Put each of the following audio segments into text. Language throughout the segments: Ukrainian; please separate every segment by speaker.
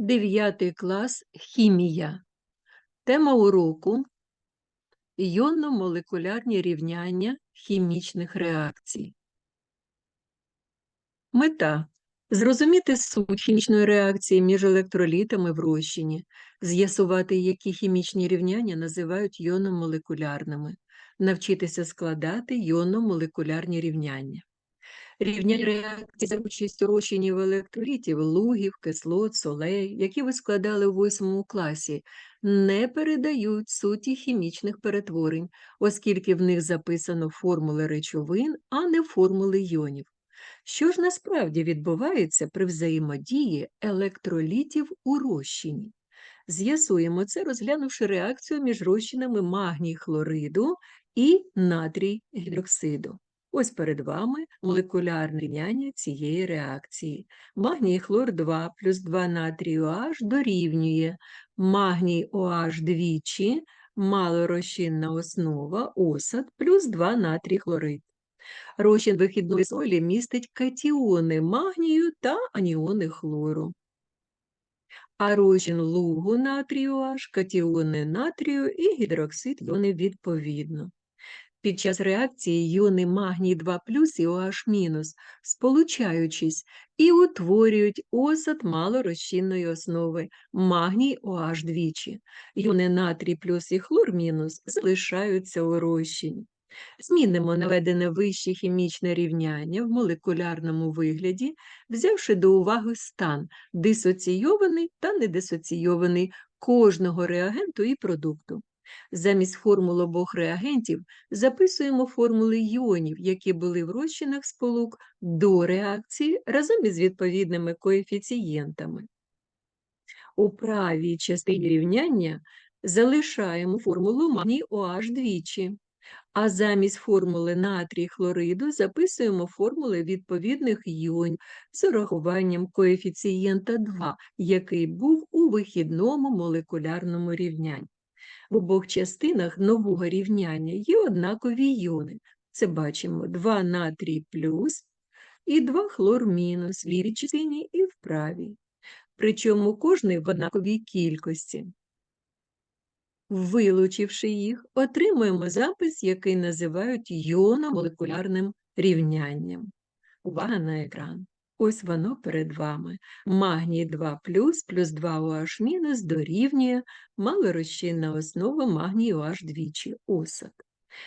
Speaker 1: Дев'ятий клас хімія. Тема уроку йонно-молекулярні рівняння хімічних реакцій. Мета зрозуміти суть хімічної реакції між електролітами в розчині, з'ясувати, які хімічні рівняння називають йонно-молекулярними, навчитися складати йонно-молекулярні рівняння. Рівняння реакції за участю розчинів електролітів, лугів, кислот, солей, які ви складали у восьмому класі, не передають суті хімічних перетворень, оскільки в них записано формули речовин, а не формули йонів. Що ж насправді відбувається при взаємодії електролітів у розчині? З'ясуємо це, розглянувши реакцію між розчинами магній хлориду і натрій гідроксиду. Ось перед вами молекулярне рівняння цієї реакції. Магній хлор 2 плюс 2 натрію OH дорівнює магній OH двічі, малорозчинна основа, осад плюс 2 натрій хлорид. Розчин вихідної солі містить катіони магнію та аніони хлору. А розчин лугу натрію OH, катіони натрію і гідроксид йони відповідно. Під час реакції йони магній 2 і OH-, сполучаючись, і утворюють осад малорозчинної основи магній OH двічі. Йони натрій плюс і хлор мінус залишаються у розчині. Змінимо наведене вище хімічне рівняння в молекулярному вигляді, взявши до уваги стан дисоційований та недисоційований кожного реагенту і продукту. Замість формул обох реагентів записуємо формули іонів, які були в розчинах сполук до реакції разом із відповідними коефіцієнтами. У правій частині рівняння залишаємо формулу магній OH двічі, а замість формули натрій хлориду записуємо формули відповідних іонів з урахуванням коефіцієнта 2, який був у вихідному молекулярному рівнянні. В обох частинах нового рівняння є однакові іони. Це бачимо 2 натрій плюс і 2 хлор мінус в лівій частині і в правій. Причому кожний в однаковій кількості. Вилучивши їх, отримуємо запис, який називають йономолекулярним рівнянням. Увага на екран. Ось воно перед вами. Магній 2 плюс плюс 2 OH мінус дорівнює малорозчинна основа магній OH двічі осад.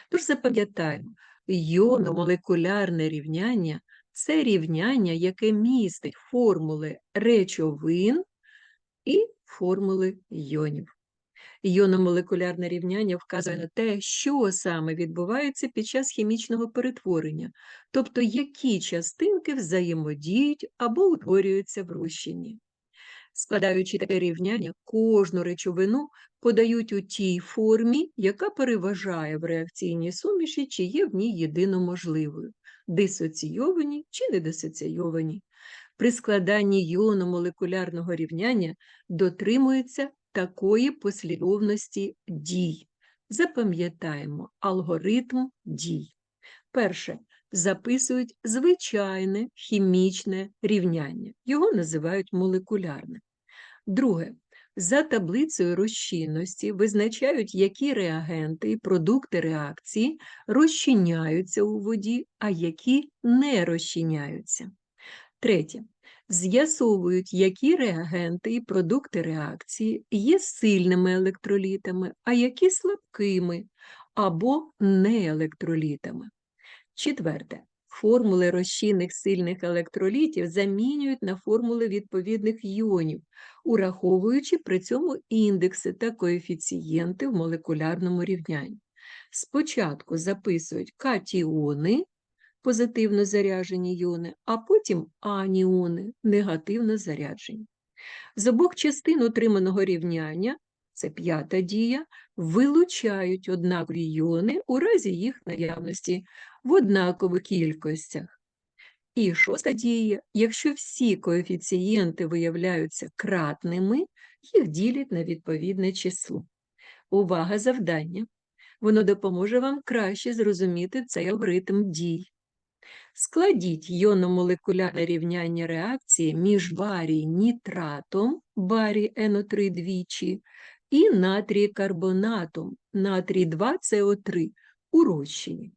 Speaker 1: Тож запам'ятаємо, йономолекулярне рівняння це рівняння, яке містить формули речовин і формули йонів. Йономолекулярне рівняння вказує на те, що саме відбувається під час хімічного перетворення, тобто які частинки взаємодіють або утворюються в розчині. Складаючи таке рівняння, кожну речовину подають у тій формі, яка переважає в реакційній суміші, чи є в ній єдино можливою дисоційовані чи недисоційовані. При складанні йономолекулярного рівняння дотримується такої послідовності дій. Запам'ятаємо алгоритм дій. Перше. Записують звичайне хімічне рівняння. Його називають молекулярне. Друге. За таблицею розчинності визначають, які реагенти і продукти реакції розчиняються у воді, а які не розчиняються. Третє з'ясовують, які реагенти і продукти реакції є сильними електролітами, а які слабкими або неелектролітами. Четверте. Формули розчинних сильних електролітів замінюють на формули відповідних йонів, ураховуючи при цьому індекси та коефіцієнти в молекулярному рівнянні. Спочатку записують катіони, позитивно заряджені іони, а потім аніони негативно заряджені. З обох частин отриманого рівняння, це п'ята дія, вилучають однакові іони у разі їх наявності в однакових кількостях. І шоста дія, якщо всі коефіцієнти виявляються кратними, їх ділять на відповідне число. Увага завдання! Воно допоможе вам краще зрозуміти цей алгоритм дій. Складіть йономолекулярне рівняння реакції між барій нітратом, барій НО3 двічі, і натрій карбонатом, натрій 2СО3 у розчині.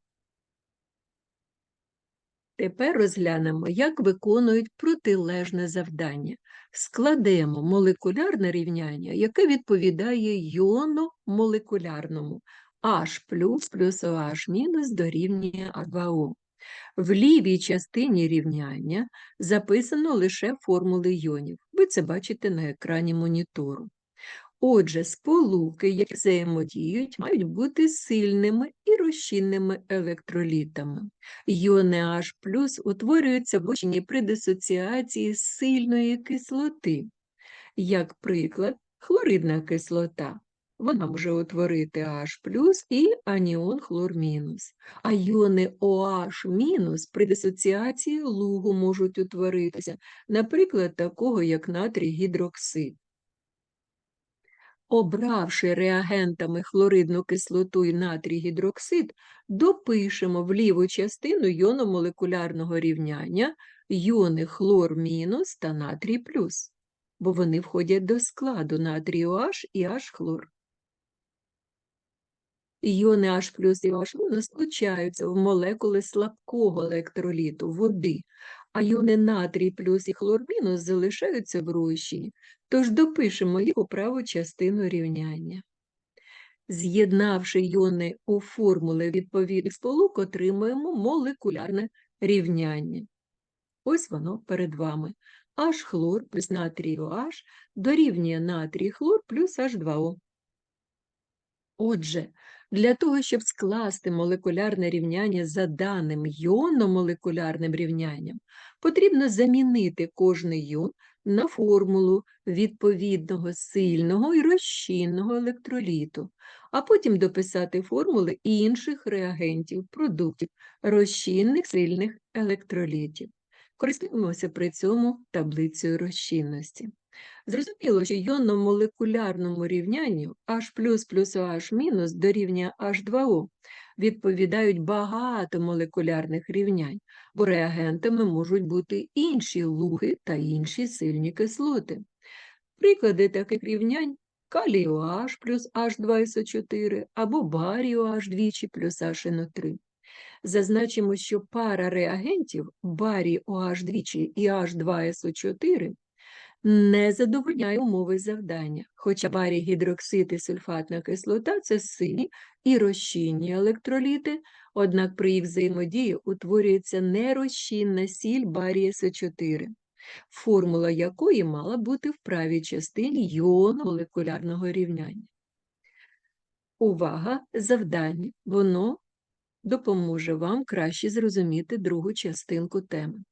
Speaker 1: Тепер розглянемо, як виконують протилежне завдання. Складемо молекулярне рівняння, яке відповідає йономолекулярному H плюс плюс OH мінус дорівнює А2О. В лівій частині рівняння записано лише формули йонів. Ви це бачите на екрані монітору. Отже, сполуки, які взаємодіють, мають бути сильними і розчинними електролітами. Йони H утворюються в очині при дисоціації сильної кислоти. Як приклад, хлоридна кислота. Вона може утворити H і аніон хлор мінус. А йони OH при дисоціації лугу можуть утворитися, наприклад, такого як натрій гідроксид. Обравши реагентами хлоридну кислоту і натрій гідроксид, допишемо в ліву частину йономолекулярного рівняння йони хлор мінус та натрій плюс, бо вони входять до складу натрію H і H хлор. Іони H плюс і H мінус случаються в молекули слабкого електроліту води, а йони натрій плюс і хлор мінус залишаються в розчині, тож допишемо їх у праву частину рівняння. З'єднавши йони у формули відповідних сполук, отримуємо молекулярне рівняння. Ось воно перед вами. H хлор плюс натрій OH дорівнює натрій хлор плюс H2O. Отже, для того, щоб скласти молекулярне рівняння за даним йономолекулярним рівнянням, потрібно замінити кожний йон на формулу відповідного сильного і розчинного електроліту, а потім дописати формули інших реагентів, продуктів, розчинних сильних електролітів. Користуємося при цьому таблицею розчинності. Зрозуміло, що йонно-молекулярному рівнянню H плюс OH мінус дорівнює H2O відповідають багато молекулярних рівнянь, бо реагентами можуть бути інші луги та інші сильні кислоти. Приклади таких рівнянь калій OH плюс H2SO4 або барій OH двічі плюс HNO3. Зазначимо, що пара реагентів барій OH двічі і H2SO4 не задовольняє умови завдання, хоча барій гідроксид і сульфатна кислота це сильні і розчинні електроліти, однак при їх взаємодії утворюється нерозчинна сіль барія С4, формула якої мала бути в правій частині йону молекулярного рівняння. Увага, завдання, воно допоможе вам краще зрозуміти другу частинку теми.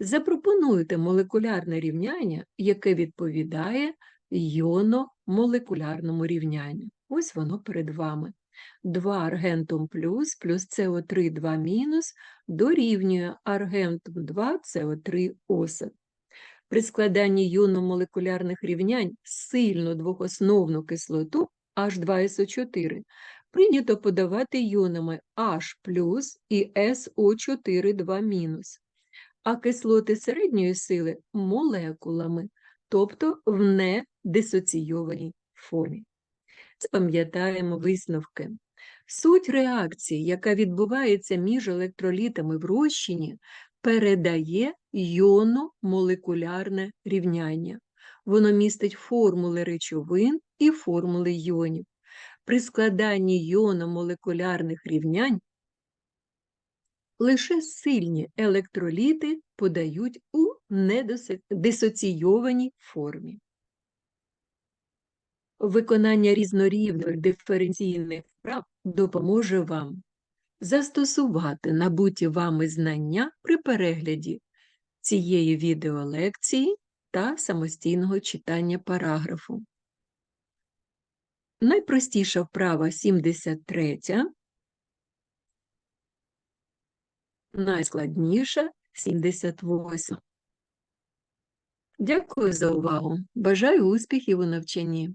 Speaker 1: Запропонуйте молекулярне рівняння, яке відповідає йономолекулярному рівнянню. Ось воно перед вами. 2 аргентум плюс плюс СО3 2 мінус дорівнює аргентум 2 СО3 осад. При складанні йономолекулярних рівнянь сильну двохосновну кислоту H2SO4 прийнято подавати йонами H плюс і SO4 2 мінус а кислоти середньої сили молекулами, тобто в недисоційованій формі. Запам'ятаємо висновки. Суть реакції, яка відбувається між електролітами в розчині, передає йонно-молекулярне рівняння. Воно містить формули речовин і формули йонів. При складанні йономолекулярних рівнянь лише сильні електроліти подають у недисоційованій формі. Виконання різнорівних диференційних вправ допоможе вам застосувати набуті вами знання при перегляді цієї відеолекції та самостійного читання параграфу. Найпростіша вправа 73 найскладніша 78. Дякую за увагу. Бажаю успіхів у навчанні.